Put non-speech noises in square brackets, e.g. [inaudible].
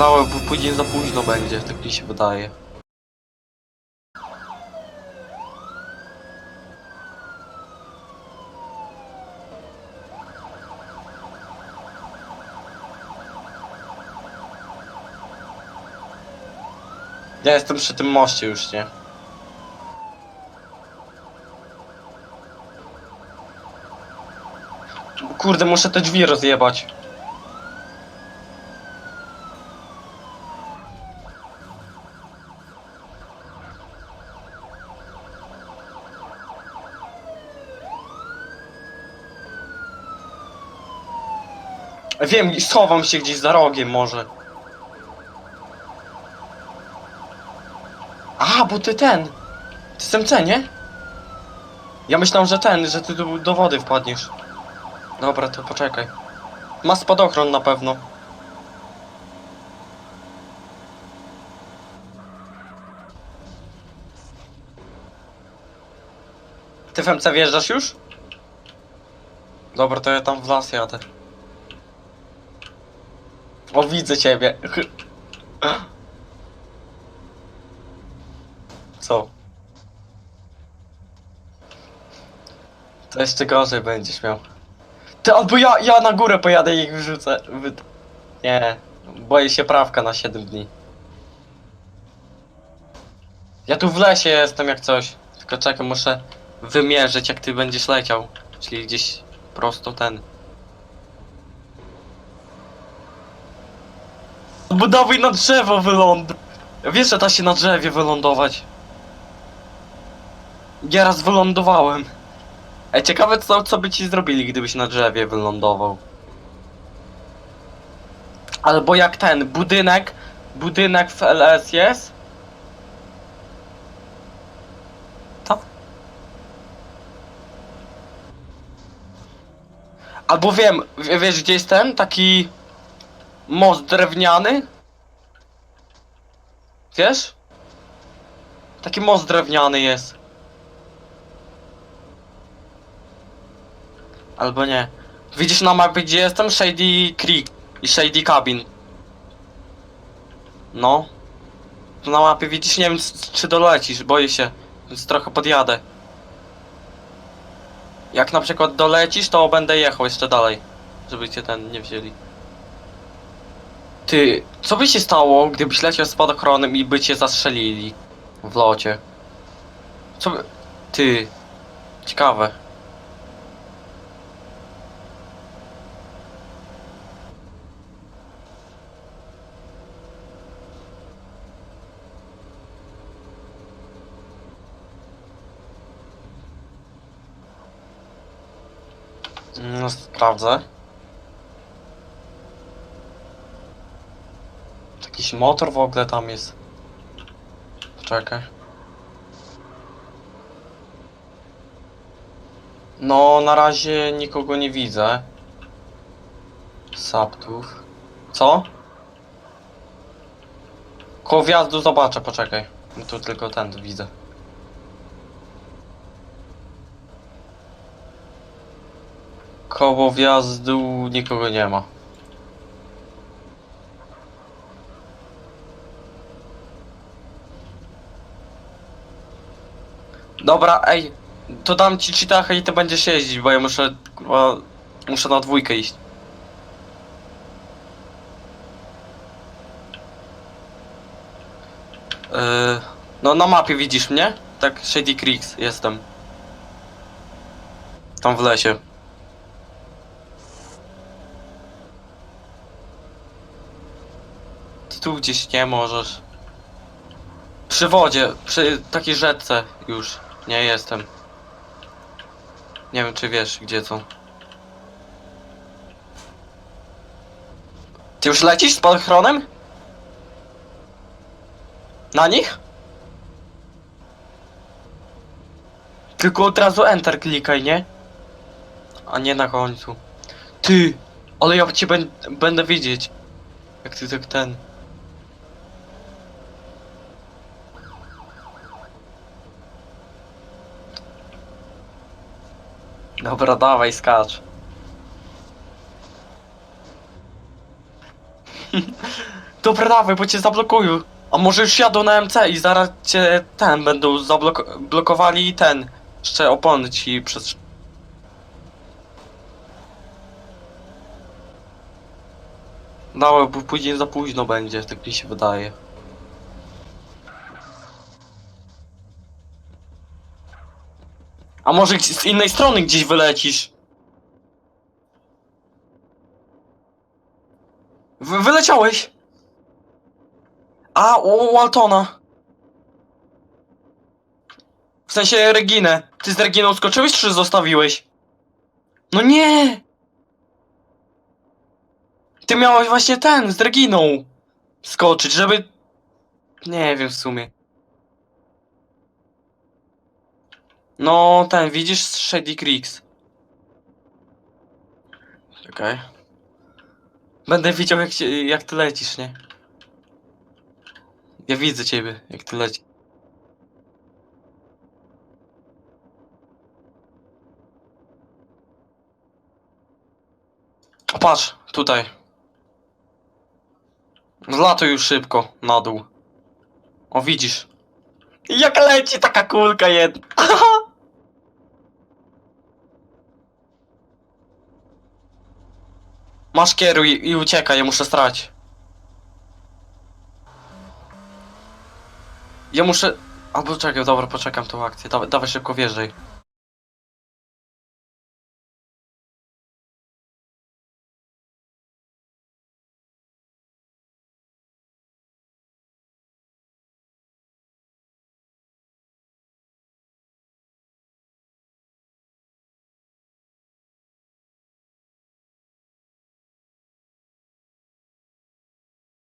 No, bo później za późno będzie, tak mi się wydaje. Ja jestem przy tym moście już, nie? Kurde, muszę te drzwi rozjebać. Wiem, schowam się gdzieś za rogiem może. A, bo ty ten. Ty SMC, nie? Ja myślałem, że ten, że ty do, do wody wpadniesz. Dobra, to poczekaj. Ma spadochron na pewno. Ty w MC wjeżdżasz już? Dobra, to ja tam w las jadę. O, widzę ciebie. Co? To jeszcze gorzej będziesz miał. Ty, albo ja, ja na górę pojadę i ich wyrzucę. Wy... Nie, boję się prawka na 7 dni. Ja tu w lesie jestem jak coś. Tylko czekaj, muszę wymierzyć jak ty będziesz leciał. Czyli gdzieś prosto ten. Bo dawaj na drzewo wyląd. Wiesz, że da się na drzewie wylądować. Ja raz wylądowałem. Ej, ciekawe co, co by ci zrobili, gdybyś na drzewie wylądował. Albo jak ten, budynek, budynek w LS jest. To? Albo wiem, wiesz gdzie jest ten, taki most drewniany? Wiesz? Taki most drewniany jest. Albo nie. Widzisz na mapie gdzie jestem? Shady Creek i Shady Cabin. No. Tu na mapie widzisz, nie wiem czy dolecisz, boję się. Więc trochę podjadę. Jak na przykład dolecisz, to będę jechał jeszcze dalej. Żeby cię ten nie wzięli. Ty, co by się stało, gdybyś leciał spadochronem i by cię zastrzelili w locie? Co by... Ty... Ciekawe. No, sprawdzę. Jakiś motor w ogóle tam jest. Czekaj. No, na razie nikogo nie widzę. Saptów. Co? Koło wjazdu zobaczę, poczekaj. Tu tylko ten widzę. Koło wjazdu nikogo nie ma. Dobra, ej, to dam ci cheatachę i ty będziesz jeździć, bo ja muszę, kurwa, muszę na dwójkę iść. Yy, no na mapie widzisz mnie? Tak, Shady Creeks jestem. Tam w lesie. Ty tu gdzieś nie możesz. Przy wodzie, przy takiej rzece już nie jestem. Nie wiem czy wiesz gdzie to. Ty już lecisz z padchronem? Na nich? Tylko od razu enter klikaj, nie? A nie na końcu. Ty! Ale ja cię bę- będę widzieć. Jak ty tak ten. Dobra, dawaj, skacz. [laughs] Dobra, dawaj, bo cię zablokują. A może już jadą na MC i zaraz cię ten będą zablokowali i ten. Jeszcze opony ci przez. Dawaj, bo później za późno będzie, tak mi się wydaje. A może z innej strony gdzieś wylecisz? Wy wyleciałeś? A, u Waltona. W sensie Reginę. Ty z Reginą skoczyłeś, czy zostawiłeś? No nie! Ty miałeś właśnie ten, z Reginą. Skoczyć, żeby... Nie wiem w sumie. No, ten, widzisz Shady Creeks. Czekaj. Będę widział jak, się, jak ty lecisz, nie? Ja widzę ciebie, jak ty lecisz. O, patrz, tutaj. Zlatuj już szybko, na dół. O, widzisz. Jak leci taka kulka jedna. [laughs] Masz kieruj i uciekaj, ja muszę strać. Ja muszę... Albo czekaj, dobra, poczekam tą akcję. Dawaj, dawaj szybko wjeżdżaj.